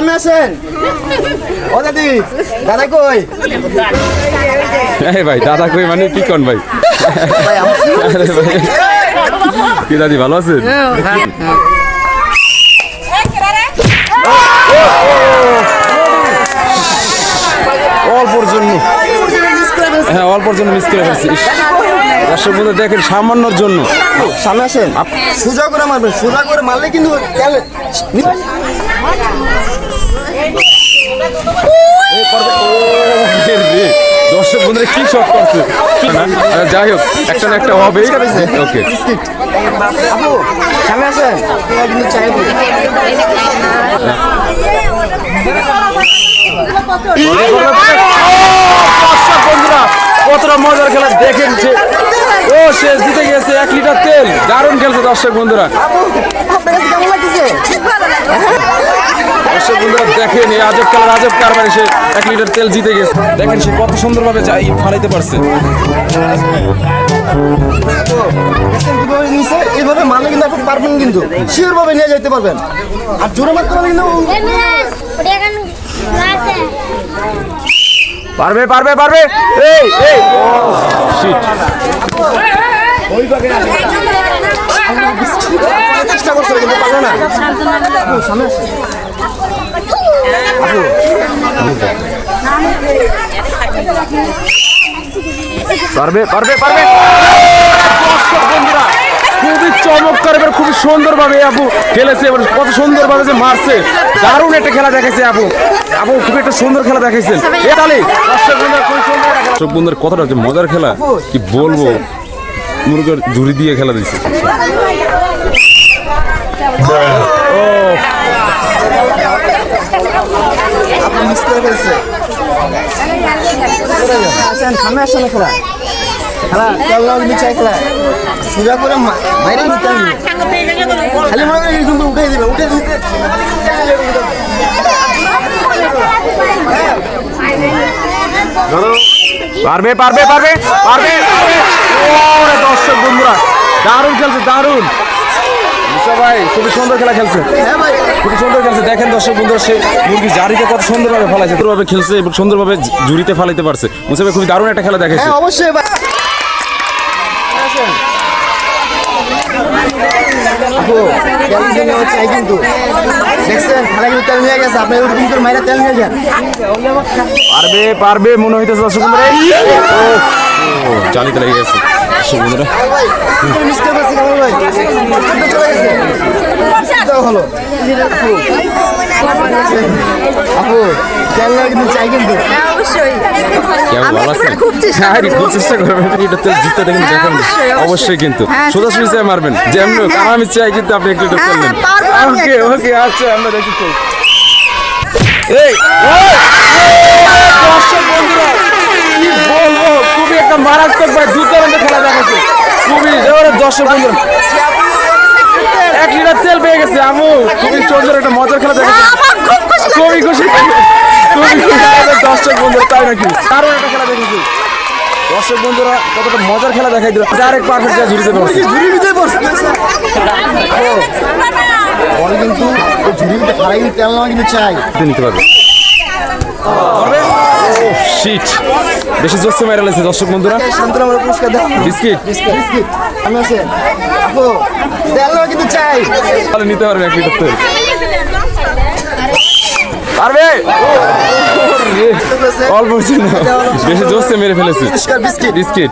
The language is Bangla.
সামনে আসেন। ও দাদি দাদা কই? এই ভাই দাদা কই মানে কি কোন ভাই? কি দাদি ভালো আছেন? অল্পর জন্য। হ্যাঁ অল্পর জন্য মিস করে ফেলছি। ইস, দর্শক বন্ধু দেখেন সামান্যর জন্য। সামনে আসেন। সোজা করে মারবেন। সোজা করে মারলে কিন্তু দর্শক বন্ধুরা কি শট করছে? যাই হোক একটা না একটা হবে ওকে। দর্শক বন্ধুরা কতটা মজার খেলা দেখেন যে ও শেষ জিতে গেছে এক লিটার তেল। দারুণ খেলছে দর্শক বন্ধুরা। দর্শক বন্ধুরা দেখেন এই আজব খেলার আজব কারবারে সে এক লিটার তেল জিতে গেছে। দেখেন সে কত সুন্দরভাবে যাই ফালাইতে পারছে। এইভাবে মারলে কিন্তু আপনি পারবেন কিন্তু। শিওর ভাবে নিয়ে যেতে পারবেন। আর জোরে মারতে পারলে কিন্তু পারবে পারবে পারবে। এই এই। শিট চেষ্টা করছে কিন্তু পারবে না। সামনে পারবে পারবে পারবে। বন্ধুরা খুবই চমৎকার এবার খুবই সুন্দরভাবে আপু খেলেছে এবার কত সুন্দরভাবে যে মারছে। দারুণ একটা খেলা দেখাইছে আপু। আপু খুব একটা সুন্দর খেলা দেখাইছেন। এ তালি। দর্শক বন্ধুরা কতটা যে মজার খেলা কি বলব? মুরগের ঝুড়ি দিয়ে খেলা দিচ্ছে আপনি মিস করে ফেলছে আসেন সামনে আসেন খেলা খেলা? তেল লাল খেলা সোজা করে বাইরে নিতে খালি মনে করে কিন্তু উঠে দিবে উঠে দিতে পারবে পারবে পারবে পারবে। ওরে দর্শক বন্ধুরা দারুণ খেলছে দারুণ। মুসা ভাই খুবই সুন্দর খেলা খেলছে। হ্যাঁ ভাই। খুবই সুন্দর খেলছে। দেখেন দর্শক বন্ধুরা সে মুরগি জারিতে কত সুন্দরভাবে ফেলাইছে সুন্দরভাবে খেলছে এবং সুন্দরভাবে জুড়িতে ফেলাইতে পারছে। মুসা ভাই খুবই দারুণ একটা খেলা দেখেছে হ্যাঁ অবশ্যই ভাই আসেন আপু তেল দিতে নেওয়া চাই কিন্তু। দেখছেন খেলা কিন্তু তেল নিয়ে গেছে আপনি ওরকম করে মাইরা তেল নিয়ে যান। পারবে পারবে মনে হইতেছে ও, জালিতে লেগে গেছে। দর্শক বন্ধুরা। আপু তেল কিন্তু চাই হ্যাঁ অবশ্যই। কিন্তু। সোজাসুজি চাই মারবেন। যেমন কারণ আমি চাই কিন্তু আপনি একটু করলেন। ওকে ওকে আচ্ছা আমরা দেখি এই দর্শক বন্ধুরা কি বলব? খুবই একটা মারাত্মক ভাই দুর্দান্ত খেলা দেখাচ্ছে খুবই এবারে দর্শক বন্ধুরা এক লিটার তেল পেয়ে গেছে আমু। খুবই সুন্দর একটা মজার খেলা দেখাচ্ছে খুবই খুশি। খুবই খুশি দর্শক বন্ধুরা তাই নাকি? দারুণ একটা খেলা দেখেছি। দর্শক বন্ধুরা কতটা মজার খেলা দেখাই দিল। ডাইরেক্ট পারফেক্ট যা ঝুড়িতে পড়ছে ঝুড়ির ভিতরে পড়ছে বল কিন্তু ওই ঝুড়ির খারাই তেল নেওয়া কিন্তু চাই। নিতে পারবে। শিট বেশি জোসে মেরে লেছে দর্শক বন্ধুরা। শান্তরা পুরস্কার দেয় বিস্কিট বিস্কিট। বিস্কিট। আমি আছে। আপু তেল নেওয়া কিন্তু চাই। তাহলে নিতে পারবে এক লিটার তেল। পারবে? অল্প বেশি জোসে মেরে ফেলেছে। বিস্কিট। বিস্কিট।